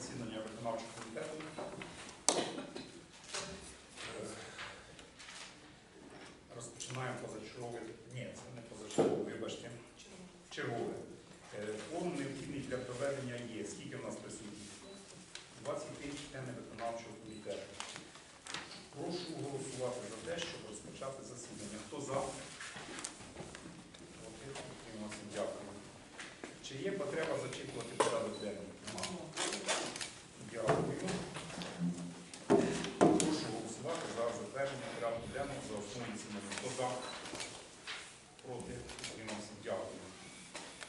засідання виконавчого комітету. Е, Розпочинаємо позачергове. Ні, це не позачергове, вибачте. Чергове. Е, Форум необхідний для проведення є. Скільки в нас присутніх? 23 члени виконавчого комітету. Прошу голосувати за те, щоб розпочати засідання. Хто за? Проти? Утримався. Дякую. Чи є потреба зачитувати порядок денний? Нема. Дякую. Прошу голосувати за затвердження порядку денного за основу і цілому. Хто за? Проти? Утримався. Дякую.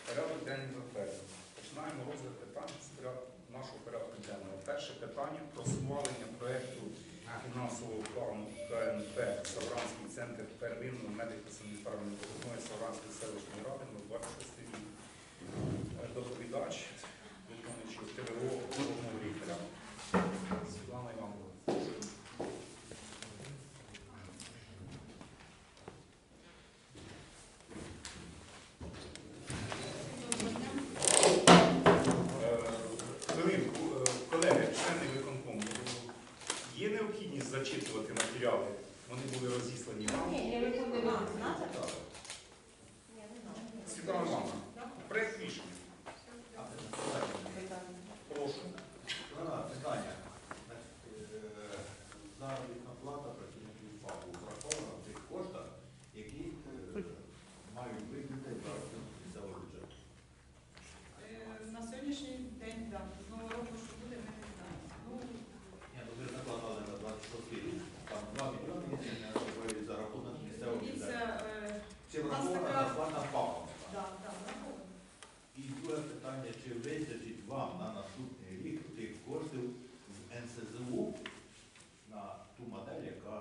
Порядок денний затверджений. Починаємо розгляд питань з порядку- нашого порядку денного. Перше питання про проєкту фінансового плану КНП Савранський центр первинної медико-санітарної допомоги Савранської селищної ради 26 Вони були розіслані вам. Ні, я не знаю. Світлана Івановна, проект рішення. Прошу. Ага, Питання. Значить, е, Заробітна плата працівників ФАПу врахована в тих коштах, які е, мають виключити за місцевий бюджет. Е, На сьогоднішній день, так, з нового року, що буде, ми не знаємо. Ну, Ні, ну ви ж накладали на 26 рік, там 2 мільйони, якщо не ошибаюсь, за рахунок місцевого дивіться, бюджету. е, Чи у нас врахована така- зарплата ФАПом? да, да, враховано. І друге питання, чи вистачить вам на наступний рік тих коштів з НСЗУ на ту модель, яка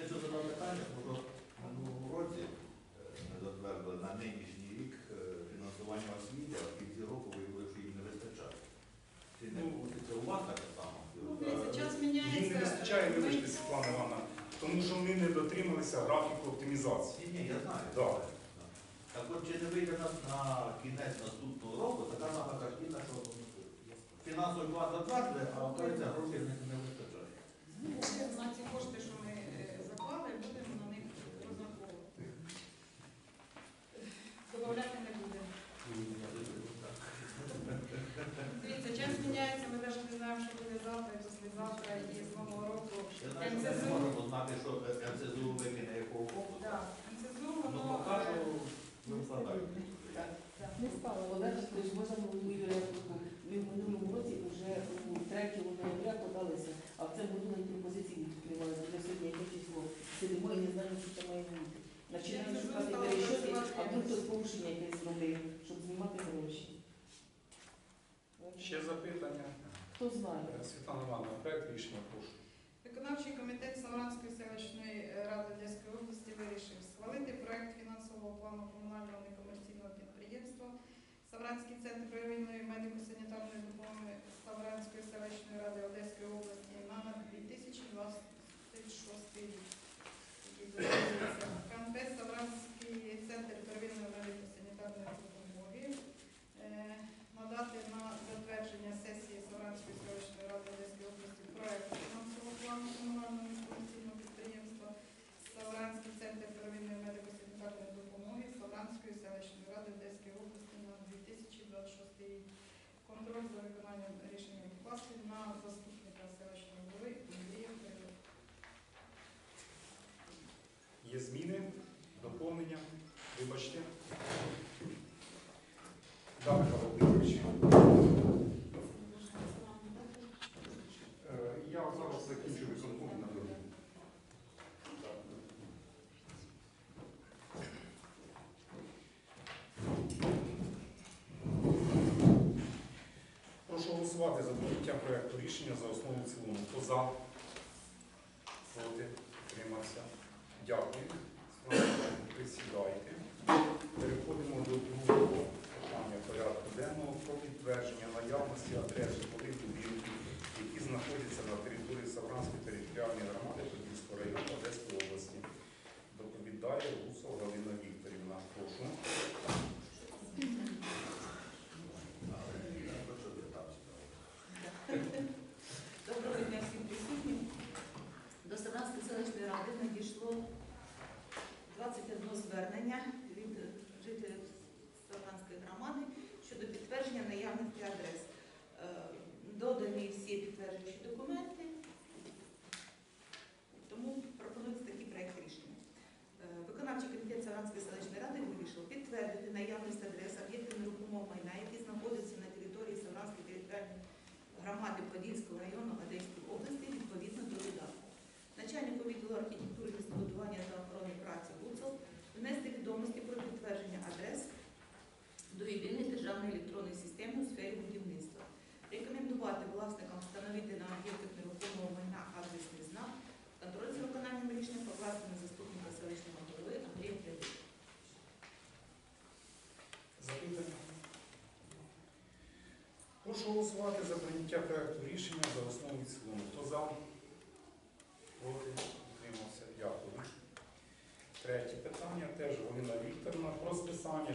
я що задав питання, тому що в минулому році е, ми затвердили на нинішній рік е, фінансування освіти, а в кінці року виявили, що їм не вистачає. Чи не Ну, буде це у вас так само? Ну, дивіться, час міняється. Їм не вистачає, Ми- вибачте, Світлана Івановна, тому що вони не дотрималися графіку оптимізації. Ні, ні, я знаю. Да. Так от чи не вийде на, на кінець наступного року, така сама картина, що фінансовий план затвердили, а оказується грошей не, вистачає. На ці кошти, що ми е, заклали, будемо на них розраховувати. Добавляти не будемо. Дивіться, час міняється, ми навіть не знаємо, що буде завтра, і післязавтра, і з нового року. Я знаю, що ми можемо знати, що МСЗУ викине якого фокусу, Так, НСЗУ, ну покажу, е, ви вкладаєте. Так. Не стало. Олег, ти ж можна було Ми в минулому році вже у 3 ноября подалися, а в цьому году навіть пропозиції не відкривалися. Вже сьогодні яке число. Сидимо і не знаємо, що це має бути. Починаємо шукати працювати. а вдруг хтось порушення якесь зробив, щоб знімати гроші. Ще запитання. Хто знає? Світлана Івановна, проект рішення, прошу. Виконавчий комітет Савранської селищної ради Одеської області вирішив схвалити проект фінансового плану комунального некомерційного підприємства Савранський центр первинної медико-санітарної допомоги Савранської селищної ради Одеської області на 2026 рік. який додається. КНП Савранський центр первинної медико-санітарної допомоги е, надати на затвердження сесії Савранської селищної ради Одеської області проект фінансового плану комунального інформаційного підприємства Савранський центр первинної медико-санітарної допомоги Савранської селищної ради Одеської області на 2026 рік. Контроль за виконанням рішення відкласти на заступника селищної голови Андрія Кирилова. Є зміни, доповнення, вибачте. Да, Михайло Володимирович. Е, Я зараз закінчу виконком і наберу. Так. Прошу голосувати за прийняття проекту рішення за основу в цілому. Хто за? Проти? Тримався. Дякую. Присідайте. Переходимо до другого питання порядку денного про підтвердження наявності адрес підтвердити наявність адрес об'єктів нерухомого майна, які знаходиться на території Савранської територіальної громади Подільського району Одеської області.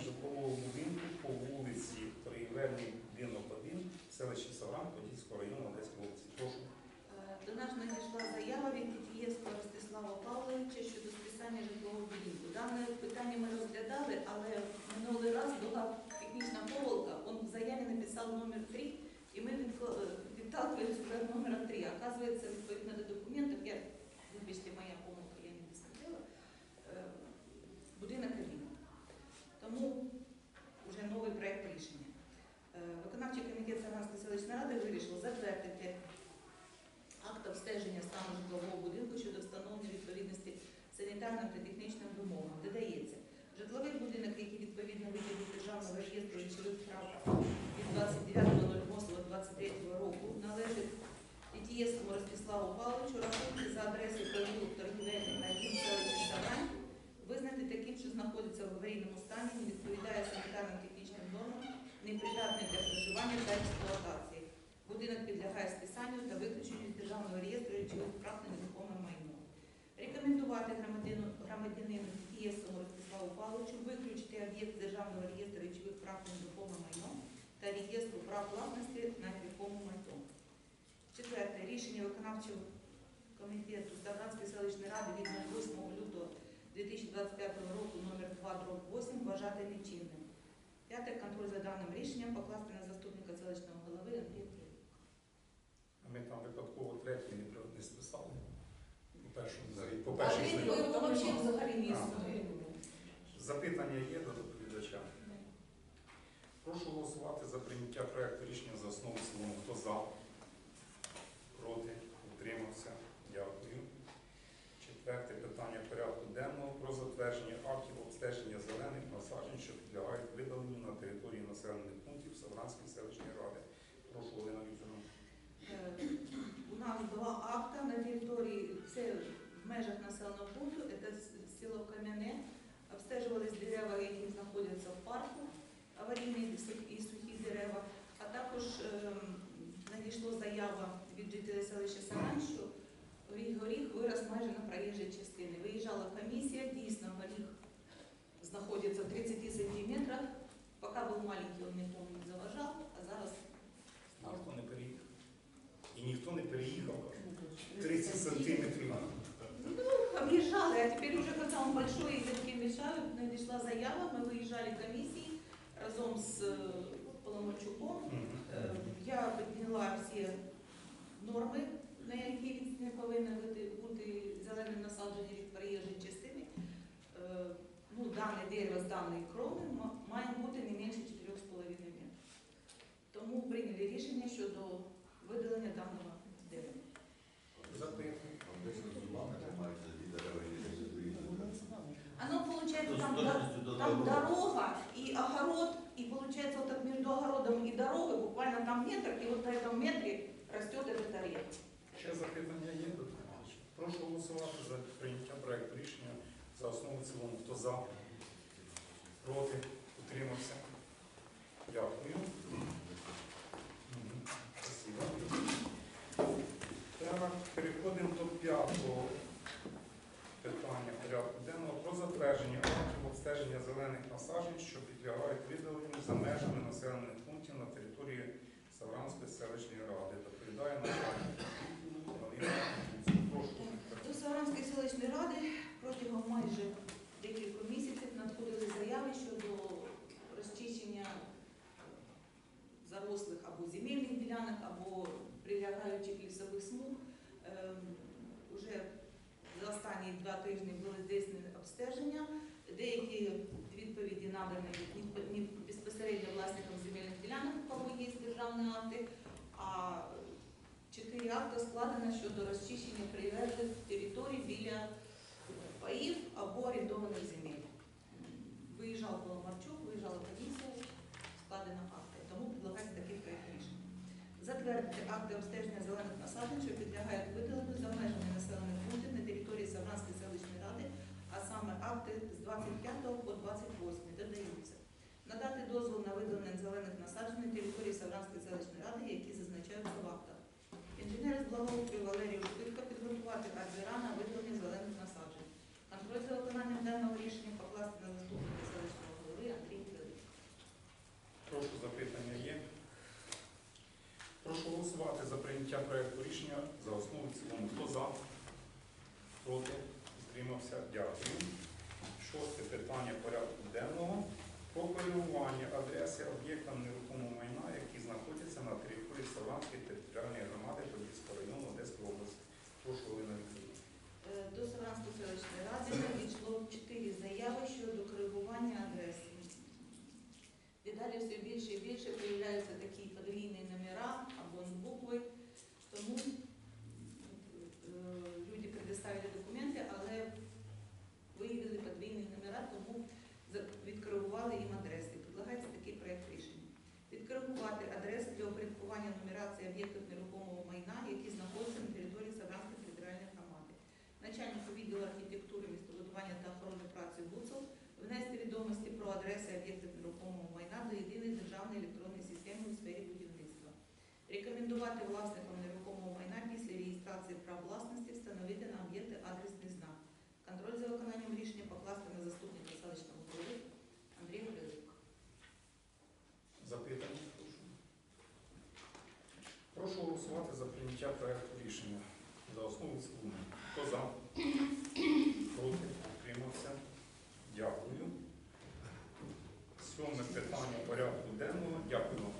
Житлового будинку по вулиці Торгівельний будинок 1 в селищі Савран Подільського району Одеської області. Прошу. Е, До нас надійшла заява від Тітієвського Ростислава Павловича щодо списання житлового будинку. Дане питання ми розглядали, але минулий раз була технічна помилка. Він в заяві написав номер 3, і ми е, відталкиваємося 3. Оказується, відповідно до документів, я, вибачте, моя помилка, я не досмотрела, е, будинок один. Тому проект рішення. Е, Виконавчий комітет Саранської селищної ради вирішив затвердити акт обстеження стану житлового будинку щодо встановлення відповідності санітарним та технічним вимогам. Додається, житловий будинок, який відповідно витягів Державного реєстру речових прав від 29.08.23 року, належить Тітієвському Ростиславу Павловичу, рахунки за адресою провулок торгівельний на селищі Сарань, визнати таким, що знаходиться в аварійному стані, не відповідає нормам, непридатний для проживання та експлуатації. Будинок підлягає списанню та виключенню з державного реєстру прав на нерухоме майно. Рекомендувати громадянину, Тітієвському Ростиславу Павловичу виключити об'єкт державного реєстру речових прав на нерухоме майно та реєстру прав власності на нерухоме майно. Четверте. Рішення виконавчого комітету Ставранської селищної ради від 08 лютого 2025 року номер 2 8 вважати нечинним. П'яте. Контроль за даним рішенням покласти на заступника селищного голови Андрія. А ми там випадково третій не, не списали. По першому За- по А він взагалі взагалі не існує. Запитання є до доповідача. Прошу голосувати за прийняття проекту рішення за основу цілому. Хто за? Проти? Утримався? Дякую. Четверте питання порядку денного про затвердження актів обстеження зелених насаджень, що підлягають видаленню на території населених пунктів Савранської селищної ради. Прошу, Олена Вікторовна. Е, У нас два акта на території, це в межах населеного пункту, це село Кам'яне. Обстежувались дерева, які знаходяться в парку, аварійні і сухі дерева. А також ем, надійшла заява від жителя селища Сарань, що горіх вирос майже на проїжджій частині. Виїжджала комісія, дійсно горіх знаходиться в 30 сантиметрах. Поки був маленький, він нікому не заважав, а зараз Ніхто не переїхав. І ніхто не переїхав. 30 сантиметрів. Объезжали, а теперь уже когда он большой и ветки мешают, надійшла заява, ми виїжджали комісії разом з е, Поломарчуком. Е, Я підняла всі норми, на які відстані повинні бути, бути зелені насадження від. Е, Ну, дане дерево з даної крони ма- має бути не менше 4,5 метрів. Тому прийняли рішення щодо видалення даного дерева. Запитання. Оно получается З там, да- точністю до там дороги. дорога и огород, и получается вот так между огородом и дорогой буквально там метр, и вот на этом метре растет этот орех. Ще запитання є до доповідача? Прошу голосувати за прийняття проекту рішення за основу і в цілому. Хто за? Проти? Утримався? Дякую. Спасибо. Так, переходимо до п'ятого питання порядку денного про затвердження актів обстеження зелених насаджень, що підлягають видаленню за межами населених пунктів на території Савранської селищної ради. Доповідає Прошу. До Саранської селищної ради протягом майже декількох 25 по 28 додаються. Надати дозвіл на видалення зелених насаджень на території Савранської селищної ради, які зазначаються в актах. Інженер з благоустрою Валерію Шпитка підготувати арзера на видалення зелених насаджень. Контроль за виконанням даного рішення покласти на заступника селищного голови Андрій Федорів. Прошу запитання є. Прошу голосувати за прийняття проєкту рішення за основу цілому. Хто за? Проти? Стримався. Дякую питання порядку денного про керування адреси об'єктам нерухомості. у сфері будівництва. Рекомендувати власникам нерухомого майна після реєстрації прав власності встановити на об'єкти адресний знак. Контроль за виконанням рішення покласти на заступника селищного голови Андрій Грилюк. Запитання. Прошу. Прошу голосувати за прийняття проєкту рішення. За основу цілому. Хто за? Проти? Утримався? Дякую. Сьоме питання порядку денного. Дякую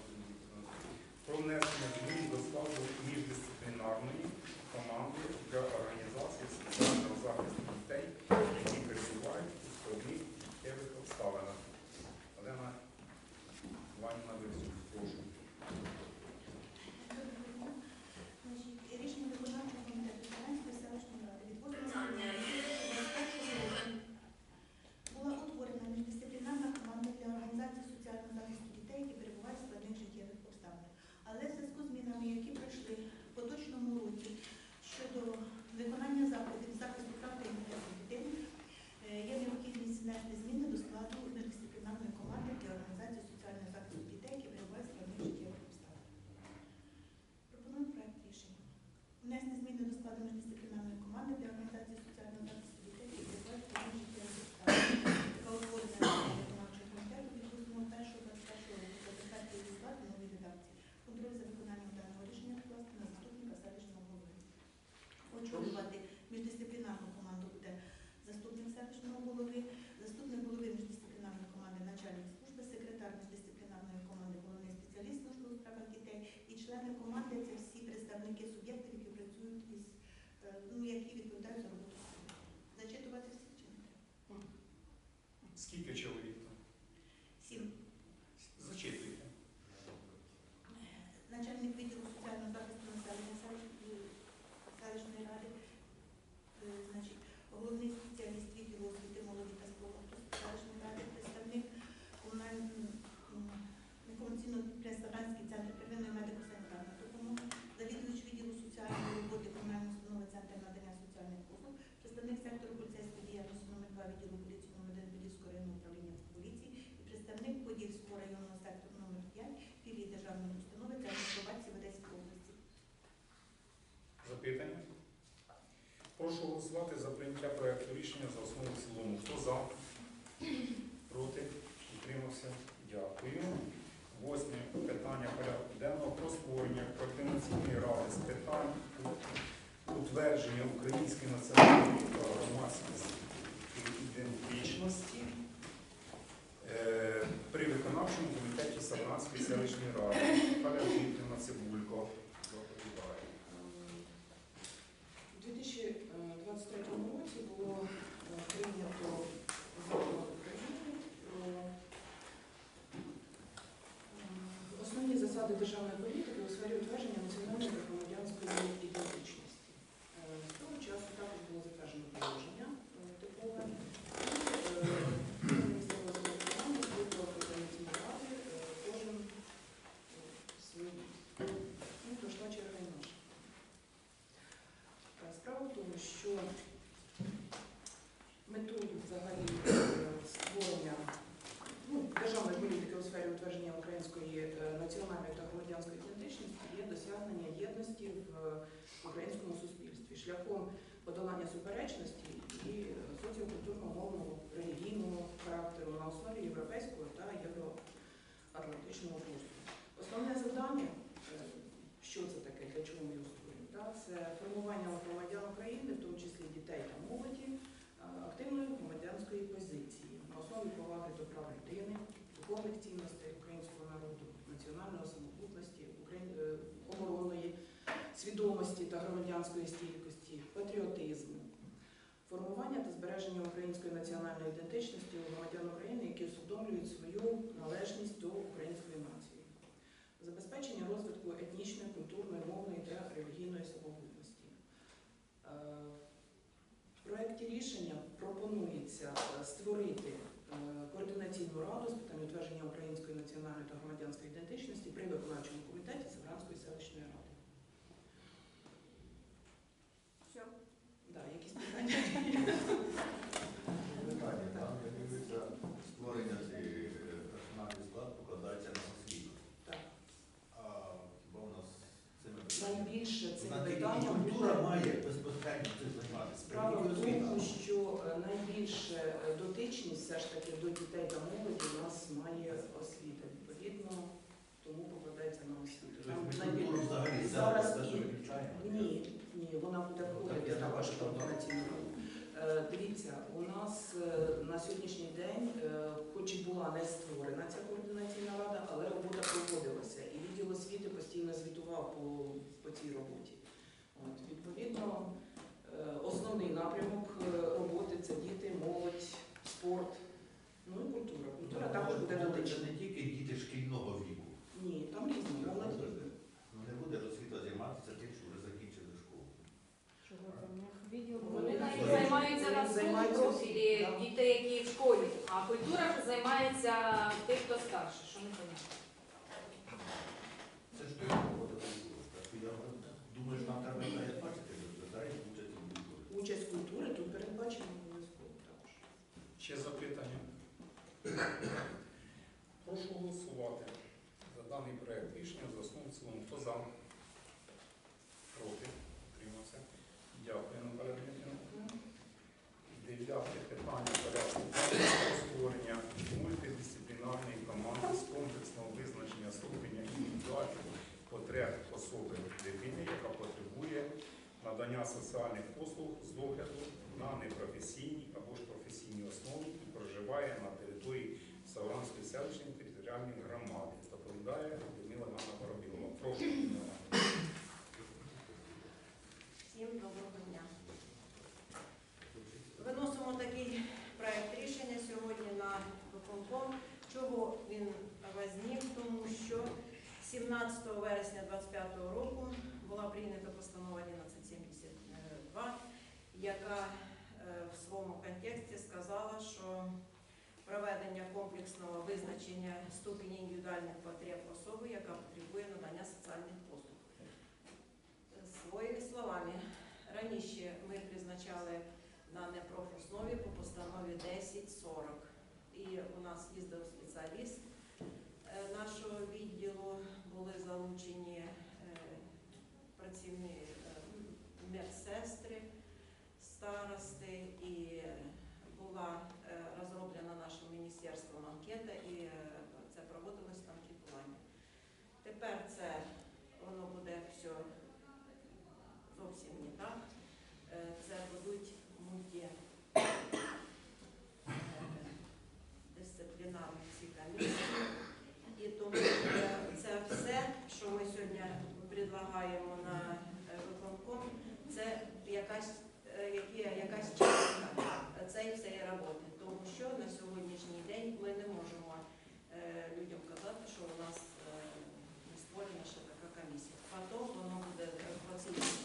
про внесення змін до складу міждисциплінарної команди для організації. проголосувати за прийняття проєкту рішення за основу в цілому. Хто за? Проти? Утримався? Дякую. Восьме питання порядку денного про створення координаційної ради з питань. Формування громадян України, в тому числі дітей та молоді, е, активної громадянської позиції на основі поваги до прав людини, духовних цінностей українського народу, національної самобутності, е, оборонної свідомості та громадянської стійкості, патріотизму, формування та збереження української національної ідентичності у громадян України, які усвідомлюють свою належність до української нації, забезпечення розвитку етнічної, культурної, мовної та релігійної самобутності. Е, В проєкті рішення пропонується е, створити е, координаційну раду з питань утвердження української національної та громадянської ідентичності при виконавчому комітеті Савранської селищної ради. Все. Да, якісь питання? Питання, там дивиться створення цієї е, персональний склад покладається на освіту. Так. А хіба у нас цими Найбільше цим питанням культура має безпосередньо цим займатися. Справа в тому, що е, найбільше е, дотичність все ж таки до дітей та молоді у нас має освіта. Відповідно, тому покладається на освіту. Тобто Там ми взагалі зараз і- Ні, ні, вона буде я також координаційну. Е, Дивіться, у нас е, на сьогоднішній день, хоч і була не створена ця координаційна рада, але робота проводилася. І відділ освіти постійно звітував по, по цій роботі. От, відповідно, е, основний напрямок е, роботи це діти, молодь, спорт, ну і культура. Культура також буде Це не тільки діти шкільного віку. Ні, там різні молодь. Ну не буде ж освіта займатися тим, що вже закінчили школу. Вони займаються на своєму профілі да. дітей, які в школі, а культура займається тих, хто старше, що не понятно. Amen. Соціальних послуг. Своїми словами, раніше ми призначали на непрофоснові по постанові 1040. І у нас їздив спеціаліст е, нашого відділу, були залучені е, працівні е, медсестри, старости, і була е, розроблена нашим міністерством анкета, і е, це проводилось анкетування. Тепер це воно буде все зовсім не так. Е, Це будуть мульті е, дисциплінарні ці комісії. І тому е, це все, що ми сьогодні предлагаємо на е, виконком, це якась, е, які- якась частина цієї всієї роботи. Тому що на сьогоднішній день ми не можемо е, людям казати, що у нас е, не створена ще така комісія. Потім воно буде в процесі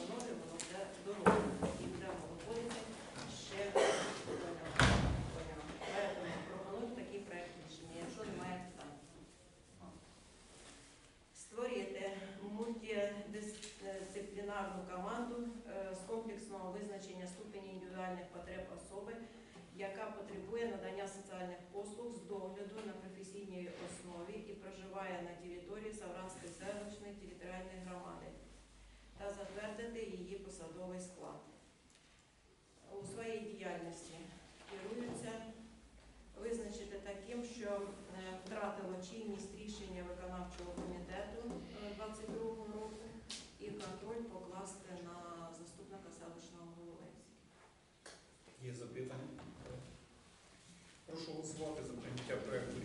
потребує соціальних послуг з догляду на професійній основі і проживає на території Савранської селищної територіальної громади та затвердити її посадовий склад. У своїй діяльності керуються визначити таким, що е, втратило чинність рішення виконавчого комітету е, 22 року і контроль покласти на заступника селищного голови. Є запитання? Прошу голосувати за прийняття проекту